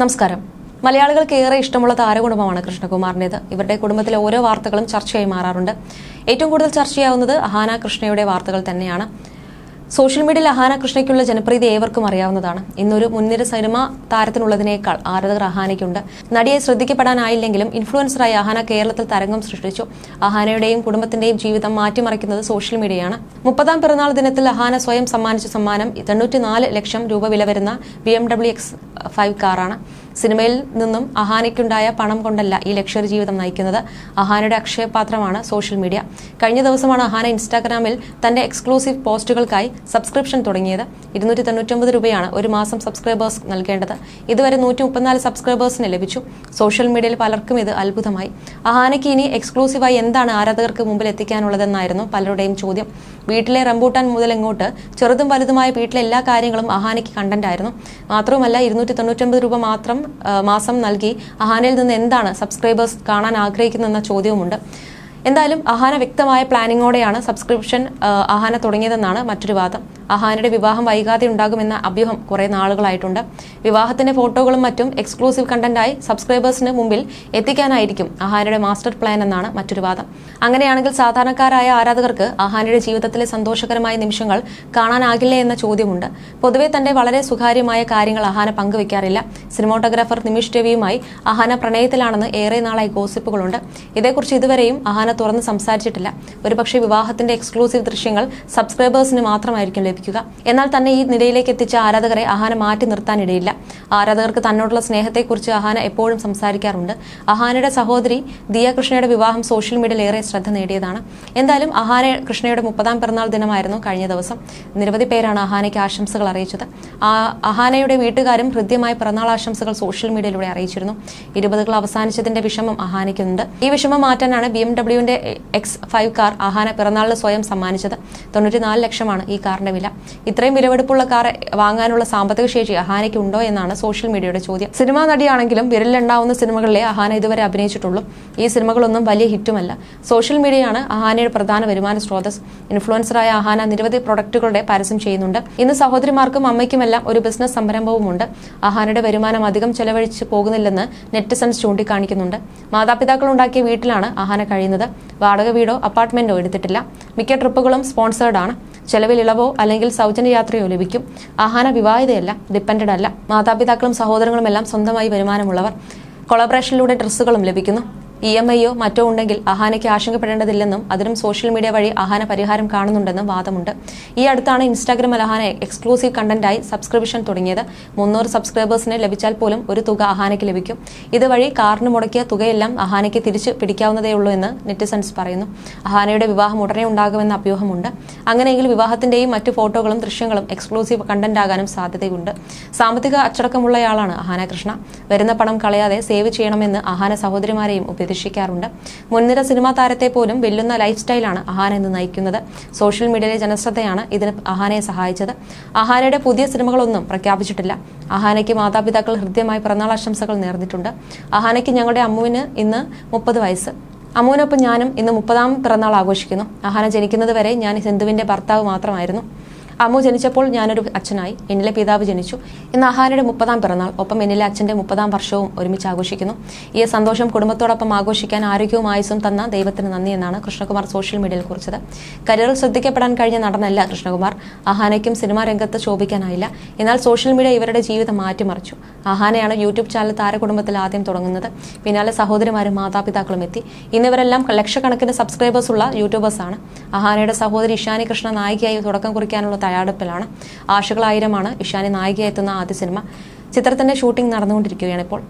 നമസ്കാരം. മലയാളികൾക്ക് ഏറെ ഇഷ്ടമുള്ള താരകുടുംബമാണ് കൃഷ്ണകുമാറിന്റെത്. ഇവരുടെ കുടുംബത്തിലെ ഓരോ വാർത്തകളും ചർച്ചയായി മാറാറുണ്ട്. ഏറ്റവും കൂടുതൽ ചർച്ചയാവുന്നത് അഹാന കൃഷ്ണയുടെ വാർത്തകൾ തന്നെയാണ്. സോഷ്യൽ മീഡിയയിൽ അഹാന കൃഷ്ണയ്ക്കുള്ള ജനപ്രീതി ഏവർക്കും അറിയാവുന്നതാണ്. ഇന്നൊരു മുൻനിര സിനിമ താരത്തിനുള്ളതിനേക്കാൾ ആരാധകർ അഹാനയ്ക്കുണ്ട്. നടിയെ ശ്രദ്ധിക്കപ്പെടാനായില്ലെങ്കിലും ഇൻഫ്ലുവൻസറായി അഹാന കേരളത്തിൽ തരംഗം സൃഷ്ടിച്ചു. അഹാനയുടെയും കുടുംബത്തിന്റെയും ജീവിതം മാറ്റിമറിക്കുന്നത് സോഷ്യൽ മീഡിയയാണ്. മുപ്പതാം പിറന്നാൾ ദിനത്തിൽ അഹാന സ്വയം സമ്മാനിച്ച സമ്മാനം തൊണ്ണൂറ്റിനാല് ലക്ഷം രൂപ വില വരുന്ന B M W X five കാറാണ്. സിനിമയിൽ നിന്നും അഹാനയ്ക്കുണ്ടായ പണം കൊണ്ടല്ല ഈ ലക്ഷറി ജീവിതം നയിക്കുന്നത്. അഹാനയുടെ അക്ഷയപാത്രമാണ് സോഷ്യൽ മീഡിയ. കഴിഞ്ഞ ദിവസമാണ് അഹാന ഇൻസ്റ്റാഗ്രാമിൽ തന്റെ എക്സ്ക്ലൂസീവ് പോസ്റ്റുകൾക്കായി സബ്സ്ക്രിപ്ഷൻ തുടങ്ങിയത്. ഇരുന്നൂറ്റി തൊണ്ണൂറ്റൊമ്പത് രൂപയാണ് ഒരു മാസം സബ്സ്ക്രൈബേഴ്സ് നൽകേണ്ടത്. ഇതുവരെ നൂറ്റി മുപ്പത്തിനാല് സബ്സ്ക്രൈബേഴ്സിന് ലഭിച്ചു. സോഷ്യൽ മീഡിയയിൽ പലർക്കും ഇത് അത്ഭുതമായി. അഹാനയ്ക്ക് ഇനി എക്സ്ക്ലൂസീവായി എന്താണ് ആരാധകർക്ക് മുമ്പിൽ എത്തിക്കാനുള്ളതെന്നായിരുന്നു പലരുടെയും ചോദ്യം. വീട്ടിലെ റംബൂട്ടാൻ മുതൽ എങ്ങോട്ട്? ചെറുതും വലുതുമായ വീട്ടിലെ എല്ലാ കാര്യങ്ങളും അഹാനയ്ക്ക് കണ്ടന്റ് ആയിരുന്നു. മാത്രവുമല്ല ഇരുന്നൂറ്റി തൊണ്ണൂറ്റൊമ്പത് രൂപ മാത്രം മാസം നൽകി അഹാനയിൽ നിന്ന് എന്താണ് സബ്സ്ക്രൈബേഴ്സ് കാണാൻ ആഗ്രഹിക്കുന്നതെന്ന ചോദ്യവുമുണ്ട്. എന്തായാലും അഹാന വ്യക്തമായ പ്ലാനിങ്ങോടെയാണ് സബ്സ്ക്രിപ്ഷൻ അഹാന തുടങ്ങിയതെന്നാണ് മറ്റൊരു വാദം. അഹാനയുടെ വിവാഹം വൈകാതെ ഉണ്ടാകുമെന്ന അഭ്യൂഹം കുറേ നാളുകളായിട്ടുണ്ട്. വിവാഹത്തിന്റെ ഫോട്ടോകളും മറ്റും എക്സ്ക്ലൂസീവ് കണ്ടന്റായി സബ്സ്ക്രൈബേഴ്സിന് മുമ്പിൽ എത്തിക്കാനായിരിക്കും അഹാനയുടെ മാസ്റ്റർ പ്ലാൻ എന്നാണ് മറ്റൊരു വാദം. അങ്ങനെയാണെങ്കിൽ സാധാരണക്കാരായ ആരാധകർക്ക് അഹാനയുടെ ജീവിതത്തിലെ സന്തോഷകരമായ നിമിഷങ്ങൾ കാണാനാകില്ലേ എന്ന ചോദ്യമുണ്ട്. പൊതുവെ തന്റെ വളരെ സുഖാര്യമായ കാര്യങ്ങൾ അഹാന പങ്കുവെക്കാറില്ല. സിനിമോട്ടോഗ്രാഫർ നിമിഷ് രവിയുമായി അഹാന പ്രണയത്തിലാണെന്ന് ഏറെ നാളായി ഗോസിപ്പുകളുണ്ട്. ഇതേക്കുറിച്ച് ഇതുവരെയും അഹാന തുറന്ന് സംസാരിച്ചിട്ടില്ല. ഒരുപക്ഷെ വിവാഹത്തിന്റെ എക്സ്ക്ലൂസീവ് ദൃശ്യങ്ങൾ സബ്സ്ക്രൈബേഴ്സിന് മാത്രമായിരിക്കും ലഭിക്കുക എന്നാൽ തന്നെ ഈ നിലയിലേക്ക് എത്തിച്ച ആരാധകരെ അഹാന മാറ്റി നിർത്താനിടയില്ല. ആരാധകർക്ക് തന്നോടുള്ള സ്നേഹത്തെക്കുറിച്ച് അഹാന എപ്പോഴും സംസാരിക്കാറുണ്ട്. അഹാനയുടെ സഹോദരി ദിയ കൃഷ്ണയുടെ വിവാഹം സോഷ്യൽ മീഡിയയിൽ ഏറെ ശ്രദ്ധ നേടിയതാണ്. എന്തായാലും അഹാന കൃഷ്ണയുടെ മുപ്പതാം പിറന്നാൾ ദിനമായിരുന്നു കഴിഞ്ഞ ദിവസം. നിരവധി പേരാണ് അഹാനയ്ക്ക് ആശംസകൾ അറിയിച്ചത്. അഹാനയുടെ വീട്ടുകാരും ഹൃദ്യമായ പിറന്നാൾ ആശംസകൾ സോഷ്യൽ മീഡിയയിലൂടെ അറിയിച്ചിരുന്നു. ഇരുപതുകൾ അവസാനിച്ചതിന്റെ വിഷമം അഹാനയ്ക്കുണ്ട്. ഈ വിഷമം മാറ്റാനാണ് ബി എം ഡബ്ല്യുവിന്റെ എക്സ് ഫൈവ് കാർ അഹാന പിറന്നാളിന് സ്വയം സമ്മാനിച്ചത്. തൊണ്ണൂറ്റിനാല് ലക്ഷമാണ് ഈ കാറിന്റെ വില. ഇത്രയും വിലവെടുപ്പുള്ള കാർ വാങ്ങാനുള്ള സാമ്പത്തിക ശേഷി അഹാനയ്ക്ക് ഉണ്ടോ എന്നാണ് സോഷ്യൽ മീഡിയയുടെ ചോദ്യം. സിനിമാ നടിയാണെങ്കിലും വിരലിലുണ്ടാവുന്ന സിനിമകളിലെ അഹാന ഇതുവരെ അഭിനയിച്ചിട്ടുള്ളൂ. ഈ സിനിമകളൊന്നും വലിയ ഹിറ്റുമല്ല. സോഷ്യൽ മീഡിയയാണ് അഹാനയുടെ പ്രധാന വരുമാന സ്രോതസ് ഇൻഫ്ലുവൻസറായ അഹാന നിരവധി പ്രൊഡക്റ്റുകളുടെ പരസ്യം ചെയ്യുന്നുണ്ട്. ഇന്ന് സഹോദരിമാർക്കും അമ്മയ്ക്കുമെല്ലാം ഒരു ബിസിനസ് സംരംഭവുമുണ്ട്. അഹാനയുടെ വരുമാനം അധികം ചെലവഴിച്ച് പോകുന്നില്ലെന്ന് നെറ്റിസൺസ് ചൂണ്ടിക്കാണിക്കുന്നുണ്ട്. മാതാപിതാക്കൾ ഉണ്ടാക്കിയ വീട്ടിലാണ് അഹാന കഴിയുന്നത്. വാടക വീടോ അപ്പാർട്ട്മെന്റോ എടുത്തിട്ടില്ല. മിക്ക ട്രിപ്പുകളും സ്പോൺസേർഡ് ആണ് ചെലവിൽ ഇളവോ അല്ലെങ്കിൽ സൗജന്യ യാത്രയോ ലഭിക്കും. ആഹാന വിവാഹിതയല്ല ഡിപ്പെൻഡ് അല്ല. മാതാപിതാക്കളും സഹോദരങ്ങളും എല്ലാം സ്വന്തമായി വരുമാനമുള്ളവർ. കൊളാബറേഷനിലൂടെ ഡ്രസ്സുകളും ലഭിക്കുന്നു. ഇ എം ഐയോ മറ്റോ ഉണ്ടെങ്കിൽ അഹാനയ്ക്ക് ആശങ്കപ്പെടേണ്ടതില്ലെന്നും അതിനും സോഷ്യൽ മീഡിയ വഴി അഹാന പരിഹാരം കാണുന്നുണ്ടെന്നും വാദമുണ്ട്. ഈ അടുത്താണ് ഇൻസ്റ്റാഗ്രാമിൽ അഹാന എക്സ്ക്ലൂസീവ് കണ്ടന്റായി സബ്സ്ക്രിപ്ഷൻ തുടങ്ങിയത്. മുന്നൂറ് സബ്സ്ക്രൈബേഴ്സിന് ലഭിച്ചാൽ പോലും ഒരു തുക അഹാനയ്ക്ക് ലഭിക്കും. ഇതുവഴി കാറിന് മുടക്കിയ തുകയെല്ലാം അഹാനയ്ക്ക് തിരിച്ചു പിടിക്കാവുന്നതേ ഉള്ളൂ എന്ന് നെറ്റിസൺസ് പറയുന്നു. അഹാനയുടെ വിവാഹം ഉടനെ ഉണ്ടാകുമെന്ന അഭ്യൂഹമുണ്ട്. അങ്ങനെയെങ്കിൽ വിവാഹത്തിന്റെയും മറ്റു ഫോട്ടോകളും ദൃശ്യങ്ങളും എക്സ്ക്ലൂസീവ് കണ്ടന്റ് ആകാനും സാധ്യതയുണ്ട്. സാമ്പത്തിക അച്ചടക്കമുള്ളയാളാണ് അഹാന കൃഷ്ണ. വരുന്ന പണം കളയാതെ സേവ് ചെയ്യണമെന്ന് അഹാന സഹോദരിമാരെയും ഉപദേശിക്കാറുണ്ട് മുൻനിര സിനിമാ താരത്തെ പോലും വെല്ലുന്ന ലൈഫ് സ്റ്റൈലാണ് അഹാന എന്ന് നയിക്കുന്നത്. സോഷ്യൽ മീഡിയയിലെ ജനശ്രദ്ധയാണ് ഇതിന് അഹാനയെ സഹായിച്ചത്. അഹാനയുടെ പുതിയ സിനിമകളൊന്നും പ്രഖ്യാപിച്ചിട്ടില്ല. അഹാനയ്ക്ക് മാതാപിതാക്കൾ ഹൃദ്യമായി പിറന്നാൾ ആശംസകൾ നേർന്നിട്ടുണ്ട്. അഹാനയ്ക്ക് ഞങ്ങളുടെ അമ്മുവിന് ഇന്ന് മുപ്പത് വയസ്സ്. അമ്മുവിനൊപ്പം ഞാനും ഇന്ന് മുപ്പതാം പിറന്നാൾ ആഘോഷിക്കുന്നു. അഹാന ജനിക്കുന്നത് വരെ ഞാൻ സിന്ധുവിന്റെ ഭർത്താവ് മാത്രമായിരുന്നു. അമ്മു ജനിച്ചപ്പോൾ ഞാനൊരു അച്ഛനായി. എന്നിലെ പിതാവ് ജനിച്ചു. ഇന്ന് അഹാനയുടെ മുപ്പതാം പിറന്നാൾ. ഒപ്പം എന്നിലെ അച്ഛന്റെ മുപ്പതാം വർഷവും ഒരുമിച്ച് ആഘോഷിക്കുന്നു. ഈ സന്തോഷം കുടുംബത്തോടൊപ്പം ആഘോഷിക്കാൻ ആരോഗ്യവും ആയുസ്സും തന്ന ദൈവത്തിന് നന്ദി എന്നാണ് കൃഷ്ണകുമാർ സോഷ്യൽ മീഡിയയിൽ കുറിച്ചത്. കരിയറിൽ ശ്രദ്ധിക്കപ്പെടാൻ കഴിഞ്ഞ നടനല്ല കൃഷ്ണകുമാർ. അഹാനയ്ക്കും സിനിമാ രംഗത്ത് ശോഭിക്കാനായില്ല. എന്നാൽ സോഷ്യൽ മീഡിയ ഇവരുടെ ജീവിതം മാറ്റിമറിച്ചു. അഹാനയാണ് യൂട്യൂബ് ചാനൽ താരകുടുംബത്തിൽ ആദ്യം തുടങ്ങുന്നത്. പിന്നാലെ സഹോദരിമാരും മാതാപിതാക്കളും എത്തി. ഇന്നിവരെല്ലാം ലക്ഷക്കണക്കിന് സബ്സ്ക്രൈബേഴ്സ് ഉള്ള യൂട്യൂബേഴ്സാണ്. അഹാനയുടെ സഹോദരി ഇഷാനി കൃഷ്ണ നായികയായി തുടക്കം കുറിക്കാനുള്ള തയ്യാറെടുപ്പിലാണ്. ആശകളായിരമാണ് ഇഷാനി നായികയെത്തുന്ന ആദ്യ സിനിമ. ചിത്രത്തിന്റെ ഷൂട്ടിംഗ് നടന്നുകൊണ്ടിരിക്കുകയാണ് ഇപ്പോൾ.